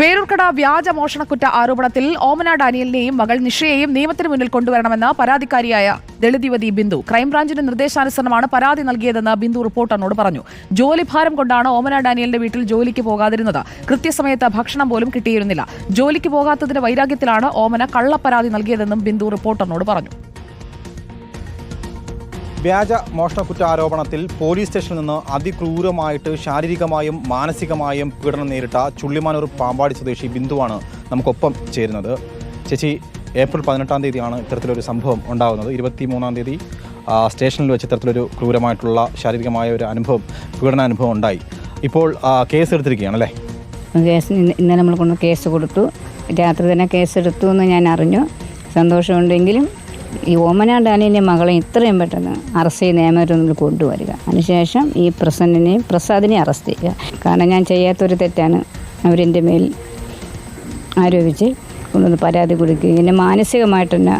പേരൂർക്കട വ്യാജ മോഷണക്കുറ്റ ആരോപണത്തിൽ ഓമന ഡാനിയലിനെയും മകൾ നിഷയെയും നിയമത്തിന് മുന്നിൽ കൊണ്ടുവരണമെന്ന് പരാതിക്കാരിയായ ദളിത് യുവതി ബിന്ദു. ക്രൈംബ്രാഞ്ചിന്റെ നിർദ്ദേശാനുസരണമാണ് പരാതി നൽകിയതെന്ന് ബിന്ദു റിപ്പോർട്ടറിനോട് പറഞ്ഞു. ജോലിഭാരം കൊണ്ടാണ് ഓമന ഡാനിയലിന്റെ വീട്ടിൽ ജോലിക്ക് പോകാതിരുന്നത്. കൃത്യസമയത്ത് ഭക്ഷണം പോലും കിട്ടിയിരുന്നില്ല. ജോലിക്ക് പോകാത്തതിന്റെ വൈരാഗ്യത്തിലാണ് ഓമന കള്ളപ്പരാതി നൽകിയതെന്നും ബിന്ദു റിപ്പോർട്ടറിനോട് പറഞ്ഞു. വ്യാജ മോഷണക്കുറ്റ കുറ്റാരോപണത്തിൽ പോലീസ് സ്റ്റേഷനിൽ നിന്ന് അതിക്രൂരമായിട്ട് ശാരീരികമായും മാനസികമായും പീഡനം നേരിട്ട ചുള്ളിമാനൂർ പാമ്പാടി സ്വദേശി ബിന്ദുവാണ് നമുക്കൊപ്പം ചേരുന്നത്. ചേച്ചി ഏപ്രിൽ പതിനെട്ടാം തീയതിയാണ് ഇത്തരത്തിലൊരു സംഭവം ഉണ്ടാകുന്നത്. ഇരുപത്തി മൂന്നാം തീയതി സ്റ്റേഷനിൽ വെച്ച് ഇത്തരത്തിലൊരു ക്രൂരമായിട്ടുള്ള ശാരീരികമായ ഒരു അനുഭവം പീഡനാനുഭവം ഉണ്ടായി. ഇപ്പോൾ കേസ് എടുത്തിരിക്കുകയാണ് അല്ലേ? കേസ് ഇന്നലെ നമ്മൾ കൊണ്ട് കേസ് കൊടുത്തു. രാത്രി തന്നെ കേസ് എടുത്തു എന്ന് ഞാൻ അറിഞ്ഞു. സന്തോഷമുണ്ടെങ്കിലും ഈ ഓമന ഡാനിന്റെ മകളെ ഇത്രയും പെട്ടെന്ന് അറസ്റ്റ് ചെയ്ത് നിയമത്തിൽ കൊണ്ടുവരിക. അതിനുശേഷം ഈ പ്രസന്നിനെയും പ്രസാദിനെയും അറസ്റ്റ് ചെയ്യുക. കാരണം ഞാൻ ചെയ്യാത്തൊരു തെറ്റാണ് അവരെന്റെ മേൽ ആരോപിച്ച് കൊണ്ടുവന്ന് പരാതി കൊടുക്കുകയും എന്നെ മാനസികമായിട്ട് തന്നെ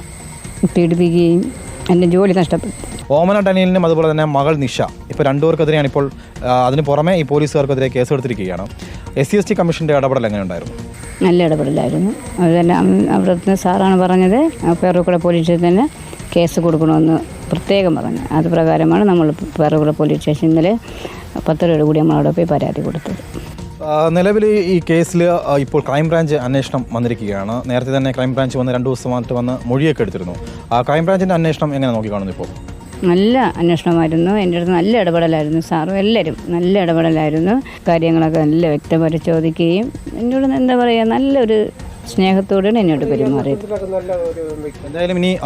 പീഡിപ്പിക്കുകയും എന്റെ ജോലി നഷ്ടപ്പെട്ടു ഓമന ഡനിയലിനും അതുപോലെ തന്നെ മകൾ നിഷ ഇപ്പോൾ രണ്ടുപേർക്കെതിരെയാണ് ഇപ്പോൾ അതിന് പുറമെ ഈ പോലീസുകാർക്കെതിരെ കേസെടുത്തിരിക്കുകയാണ്. എസ് സി എസ് ടി കമ്മീഷന്റെ ഇടപെടൽ എങ്ങനെയുണ്ടായിരുന്നു? നല്ല ഇടപെടലായിരുന്നു. അതെല്ലാം അവിടുത്തെ സാറാണ് പറഞ്ഞത്. പേറുകുള പോലീസ് സ്റ്റേഷനിൽ കേസ് കൊടുക്കണമെന്ന് പ്രത്യേകം പറഞ്ഞു. അത് പ്രകാരമാണ് നമ്മൾ പേറുകുള പോലീസ് സ്റ്റേഷനിൽ ഇന്നലെ പത്തരയോട് കൂടി നമ്മൾ അവിടെ പോയി പരാതി കൊടുത്തത്. നിലവിൽ ഈ കേസിൽ ഇപ്പോൾ ക്രൈംബ്രാഞ്ച് അന്വേഷണം വന്നിരിക്കുകയാണ്. നേരത്തെ തന്നെ ക്രൈംബ്രാഞ്ച് വന്ന് രണ്ട് ദിവസമായിട്ട് വന്ന് മൊഴിയൊക്കെ എടുത്തിരുന്നു. ആ ക്രൈംബ്രാഞ്ചിന്റെ അന്വേഷണം എങ്ങനെ നോക്കിക്കാണുന്നു ഇപ്പോൾ? നല്ല അന്വേഷണമായിരുന്നു. എന്റെ അടുത്ത് നല്ല ഇടപെടലായിരുന്നു സാറും എല്ലാവരും. നല്ല ഇടപെടലായിരുന്നു. കാര്യങ്ങളൊക്കെ നല്ല വ്യക്തമായിട്ട് ചോദിക്കുകയും എന്നോട് എന്താ പറയുക നല്ലൊരു സ്നേഹത്തോടെയാണ് എന്നോട് പെരുമാറിയത്. എന്തായാലും ഇനി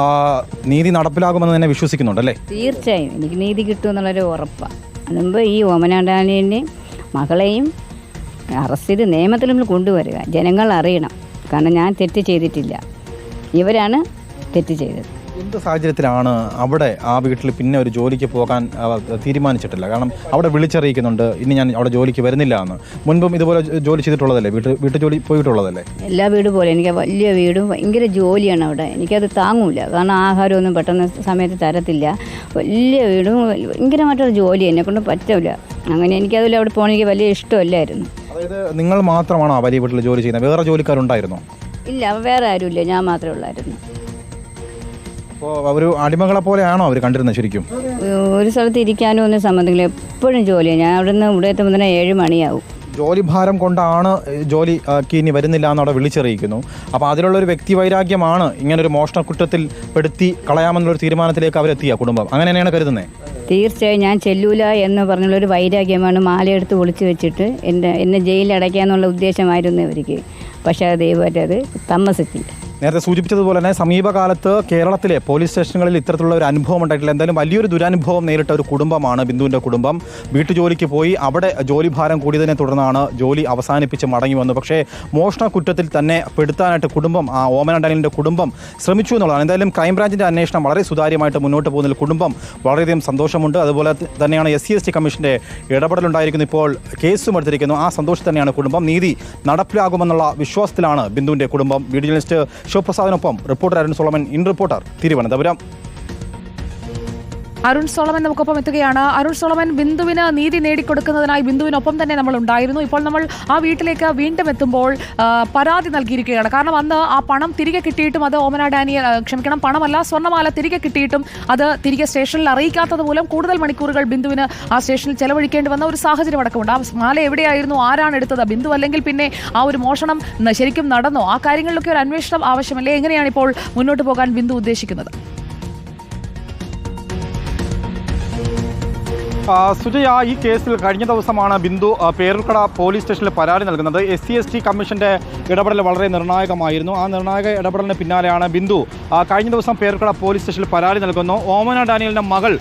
നീതി നടപ്പിലാകുമെന്ന് തന്നെ വിശ്വസിക്കുന്നുണ്ടല്ലേ തീർച്ചയായും. എനിക്ക് നീതി കിട്ടുമെന്നുള്ളൊരു ഉറപ്പാണ് അതുമ്പ് ഈ ഓമനാണ്ടാനിന്റെയും മകളെയും അറസ്റ്റ് ചെയ്ത് നിയമത്തിൽ നമ്മൾ കൊണ്ടുവരിക. ജനങ്ങൾ അറിയണം. കാരണം ഞാൻ തെറ്റ് ചെയ്തിട്ടില്ല. ഇവരാണ് തെറ്റ് ചെയ്തത്. എന്ത് സാഹചര്യത്തിലാണ് അവിടെ ആ വീട്ടിൽ പിന്നെ ഒരു ജോലിക്ക് പോകാൻ തീരുമാനിച്ചിട്ടില്ല? കാരണം അവിടെ വിളിച്ചറിയിക്കുന്നുണ്ട് ഇനി ഞാൻ അവിടെ ജോലിക്ക് വരുന്നില്ല എന്ന്. മുൻപും ഇതുപോലെ ജോലി ചെയ്തിട്ടുള്ളതല്ലേ? വീട്ടിൽ വീട്ടു ജോലി പോയിട്ടുള്ളതല്ലേ? എല്ലാ വീടും പോലെ. എനിക്ക് വലിയ വീടും ഭയങ്കര ജോലിയാണ് അവിടെ. എനിക്കത് താങ്ങൂല. കാരണം ആഹാരമൊന്നും പെട്ടെന്ന് സമയത്ത് തരത്തില്ല. വലിയ വീടും ഭയങ്കരമായിട്ടൊരു ജോലി എന്നെ കൊണ്ട് പറ്റില്ല അങ്ങനെ എനിക്കതിൽ അവിടെ പോകണമെങ്കിൽ വലിയ ഇഷ്ടമല്ലായിരുന്നു. അതായത് നിങ്ങൾ മാത്രമാണോ വലിയ വീട്ടിൽ ജോലി ചെയ്യുന്നത്? വേറെ ജോലിക്കാരുണ്ടായിരുന്നോ? ഇല്ല വേറെ ആരുമില്ല. ഞാൻ മാത്രമേ ഉള്ളായിരുന്നു. അപ്പോൾ അടിമകളെ പോലെയാണോ അവർ കണ്ടിരുന്നത് ശരിക്കും? ഒരു സ്ഥലത്ത് ഇരിക്കാനും ഒന്നും സംബന്ധിക്കില്ല എപ്പോഴും ജോലിയാണ് ഞാൻ അവിടെ നിന്ന് ഇവിടെ എത്തുമ്പോൾ തന്നെ ഏഴ് മണിയാവും. ജോലി ഭാരം കൊണ്ടാണ് ജോലി ഇനി വരുന്നില്ല എന്നവിടെ വിളിച്ചറിയിക്കുന്നു. അപ്പോൾ അതിലുള്ള ഒരു വ്യക്തി വൈരാഗ്യമാണ് ഇങ്ങനൊരു മോഷണ കുറ്റത്തിൽ പെടുത്തി കളയാമെന്നുള്ള ഒരു തീരുമാനത്തിലേക്ക് അവരെത്തിയ കുടുംബം. അങ്ങനെ തന്നെയാണ് കരുതുന്നത് തീർച്ചയായും ഞാൻ ചെല്ലൂല എന്ന് പറഞ്ഞുള്ളൊരു വൈരാഗ്യമാണ് മാലയെടുത്ത് ഒളിച്ചു വെച്ചിട്ട് എന്റെ എന്നെ ജയിലിൽ അടയ്ക്കാന്നുള്ള ഉദ്ദേശമായിരുന്നു അവർക്ക് പക്ഷേ അത് ദൈവമായിട്ട് അത് താമസിച്ചില്ല നേരത്തെ സൂചിപ്പിച്ചതുപോലെ തന്നെ സമീപകാലത്ത് കേരളത്തിലെ പോലീസ് സ്റ്റേഷനുകളിൽ ഇത്തരത്തിലുള്ള ഒരു അനുഭവം ഉണ്ടായിട്ടില്ല. എന്തായാലും വലിയൊരു ദുരനുഭവം നേരിട്ട ഒരു കുടുംബമാണ് ബിന്ദുവിന്റെ കുടുംബം. വീട്ടുജോലിക്ക് പോയി അവിടെ ജോലി ഭാരം കൂടിയതിനെ തുടർന്നാണ് ജോലി അവസാനിപ്പിച്ച് മടങ്ങി വന്നത്. പക്ഷേ മോഷണ കുറ്റത്തിൽ തന്നെ പെടുത്താനായിട്ട് കുടുംബം ആ ഓമന കുടുംബം ശ്രമിച്ചു എന്നുള്ളതാണ്. എന്തായാലും ക്രൈംബ്രാഞ്ചിന്റെ അന്വേഷണം വളരെ സുതാര്യമായിട്ട് മുന്നോട്ട് പോകുന്നതിൽ കുടുംബം വളരെയധികം സന്തോഷമുണ്ട്. അതുപോലെ തന്നെയാണ് എസ് സി എസ് ടി കമ്മീഷന്റെ ഇടപെടലുണ്ടായിരിക്കുന്നു. ഇപ്പോൾ കേസും എടുത്തിരിക്കുന്നു. ആ സന്തോഷം തന്നെയാണ് കുടുംബം. നീതി നടപ്പിലാകുമെന്നുള്ള വിശ്വാസത്തിലാണ് ബിന്ദുവിന്റെ കുടുംബം. Video ശിവപ്രസാദിനൊപ്പം reporter Arun Solomon. In reporter Thiruvananthapuram. Arun Solomon നമുക്കൊപ്പം എത്തുകയാണ്. അരുൺ സോളമൻ ബിന്ദുവിന് നീതി നേടിക്കൊടുക്കുന്നതിനായി ബിന്ദുവിനൊപ്പം തന്നെ നമ്മൾ ഉണ്ടായിരുന്നു. ഇപ്പോൾ നമ്മൾ ആ വീട്ടിലേക്ക് വീണ്ടും എത്തുമ്പോൾ പരാതി നൽകിയിരിക്കുകയാണ്. കാരണം അന്ന് ആ പണം തിരികെ കിട്ടിയിട്ടും അത് ഓമന ഡാനിയൽ ക്ഷമിക്കണം പണമല്ല സ്വർണമാല തിരികെ കിട്ടിയിട്ടും അത് തിരികെ സ്റ്റേഷനിൽ അറിയിക്കാത്തത് മൂലം കൂടുതൽ മണിക്കൂറുകൾ ബിന്ദുവിന് ആ സ്റ്റേഷനിൽ ചെലവഴിക്കേണ്ടി വന്ന ഒരു സാഹചര്യം അടക്കമുണ്ട്. ആ മാല എവിടെയായിരുന്നു ആരാണ് എടുത്തത് ബിന്ദു അല്ലെങ്കിൽ പിന്നെ ആ ഒരു മോഷണം ശരിക്കും നടന്നോ? ആ കാര്യങ്ങളിലൊക്കെ ഒരു അന്വേഷണം ആവശ്യമല്ലേ? എങ്ങനെയാണ് ഇപ്പോൾ മുന്നോട്ട് പോകാൻ ബിന്ദു ഉദ്ദേശിക്കുന്നത്? സുജയ ഈ കേസിൽ കഴിഞ്ഞ ദിവസമാണ് ബിന്ദു ആ, പേരൂർക്കട പോലീസ് സ്റ്റേഷനിൽ പരാതി നൽകുന്നത്. എസ് സി എസ് ടി കമ്മീഷന്റെ ഇടപെടൽ വളരെ നിർണായകമായിരുന്നു. ആ നിർണായക ഇടപെടലിന് പിന്നാലെയാണ് ബിന്ദു. കഴിഞ്ഞ ദിവസം പേരൂർക്കട പോലീസ് സ്റ്റേഷനിൽ പരാതി നൽകുന്നു. ഓമന ഡാനിയലിന്റെ മകൾ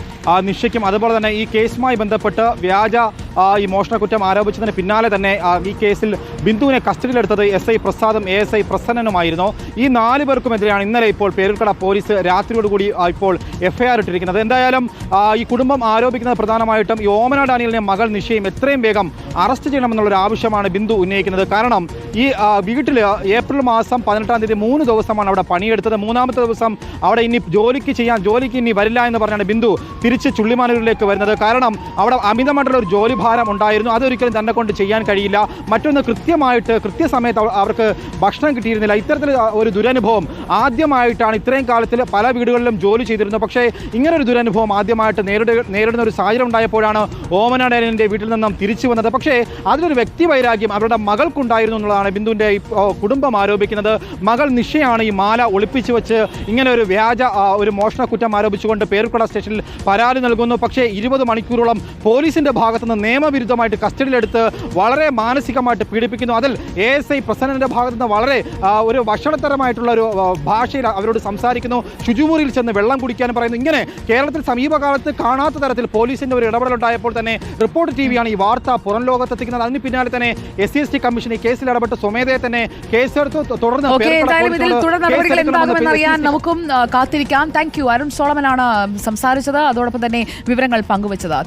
നിഷയ്ക്കും അതുപോലെ തന്നെ ഈ കേസുമായി ബന്ധപ്പെട്ട് വ്യാജ ഈ മോഷണക്കുറ്റം ആരോപിച്ചതിന് പിന്നാലെ തന്നെ ഈ കേസിൽ ബിന്ദുവിനെ കസ്റ്റഡിയിലെടുത്തത് എസ് ഐ പ്രസാദും എ എസ് ഐ പ്രസന്നനുമായിരുന്നു. ഈ നാല് പേർക്കുമെതിരെയാണ് ഇന്നലെ ഇപ്പോൾ പേരൂർക്കട പോലീസ് രാത്രിയോടുകൂടി ഇപ്പോൾ എഫ്ഐആർ ഇട്ടിരിക്കുന്നത്. എന്തായാലും ഈ കുടുംബം ആരോപിക്കുന്നത് പ്രധാനമായിട്ടും ഈ ഓമന ഡാനിയലിനെ മകൾ നിഷയും എത്രയും വേഗം അറസ്റ്റ് ചെയ്യണമെന്നുള്ളൊരു ആവശ്യമാണ് ബിന്ദു ഉന്നയിക്കുന്നത്. കാരണം ഈ വീട്ടിൽ ഏപ്രിൽ മാസം പതിനെട്ടാം തീയതി മൂന്ന് ദിവസമാണ് അവിടെ പണിയെടുത്തത്. മൂന്നാമത്തെ ദിവസം അവിടെ ഇനി ജോലിക്ക് ചെയ്യാൻ ജോലിക്ക് ഇനി വരില്ല എന്ന് പറഞ്ഞാണ് ബിന്ദു തിരിച്ച് ചുള്ളിമാനൂരിലേക്ക് വരുന്നത്. കാരണം അവിടെ അമിതമായിട്ടുള്ള ഒരു ജോലി ജോലിഭാരം ഉണ്ടായിരുന്നു അതൊരിക്കലും തന്നെ കൊണ്ട് ചെയ്യാൻ കഴിയില്ല. മറ്റൊന്ന് കൃത്യമായിട്ട് കൃത്യസമയത്ത് അവ- അവർക്ക് ഭക്ഷണം കിട്ടിയിരുന്നില്ല. ഇത്തരത്തിൽ ഒരു ദുരനുഭവം ആദ്യമായിട്ടാണ് ഇത്രയും കാലത്തിൽ പല വീടുകളിലും ജോലി ചെയ്തിരുന്നത്. പക്ഷേ ഇങ്ങനൊരു ദുരനുഭവം ആദ്യമായിട്ട് നേരിട നേരിടുന്ന ഒരു സാഹചര്യം ഉണ്ടായപ്പോഴാണ് ഓമന വീട്ടിൽ നിന്നും തിരിച്ചു വന്നത്. പക്ഷേ അതിലൊരു വ്യക്തി വൈരാഗ്യം അവരുടെ മകൾക്കുണ്ടായിരുന്നു എന്നുള്ളതാണ് ബിന്ദുവിന്റെ കുടുംബം ആരോപിക്കുന്നത്. മകൾ നിഷയാണ് ഈ മാല ഒളിപ്പിച്ചു വെച്ച് ഇങ്ങനെ ഒരു വ്യാജ ഒരു മോഷണ കുറ്റം ആരോപിച്ചുകൊണ്ട് പേരുക്കട സ്റ്റേഷനിൽ പരാതി നൽകുന്നു. പക്ഷേ ഇരുപത് മണിക്കൂറോളം പോലീസിന്റെ ഭാഗത്തു നിന്ന് നിയമവിരുദ്ധമായിട്ട് കസ്റ്റഡിയിലെടുത്ത് വളരെ മാനസികമായിട്ട് പീഡിപ്പിക്കുന്നു. അതിൽ എ എസ് ഐ പ്രസന്നന്റെ ഭാഗത്തു നിന്ന് വളരെ ഒരു ഭക്ഷണത്തരമായിട്ടുള്ള ഒരു ഭാഷയിൽ അവരോട് സംസാരിക്കുന്നു. ശുചിമുറിയിൽ ചെന്ന് വെള്ളം കുടിക്കാനും പറയുന്നു. ഇങ്ങനെ കേരളത്തിൽ സമീപകാലത്ത് കാണാത്ത തരത്തിൽ പോലീസിന്റെ ഒരു ഇടപെടലുണ്ടായപ്പോൾ തന്നെ റിപ്പോർട്ട് ടി വിയാണ് ഈ വാർത്ത പുറം ലോകത്തെത്തിക്കുന്നത് അതിന് പിന്നാലെ തന്നെ S C S T commission ഈ കേസിൽ ഇടപെട്ട് സ്വമേധയെ തന്നെ കേസെടുത്ത് തുടർന്ന് അറിയാൻ നമുക്കും കാത്തിരിക്കാം. താങ്ക് യു അരുൺ സോളമനാണ് സംസാരിച്ചത്. അതോടൊപ്പം തന്നെ വിവരങ്ങൾ പങ്കുവച്ചത്.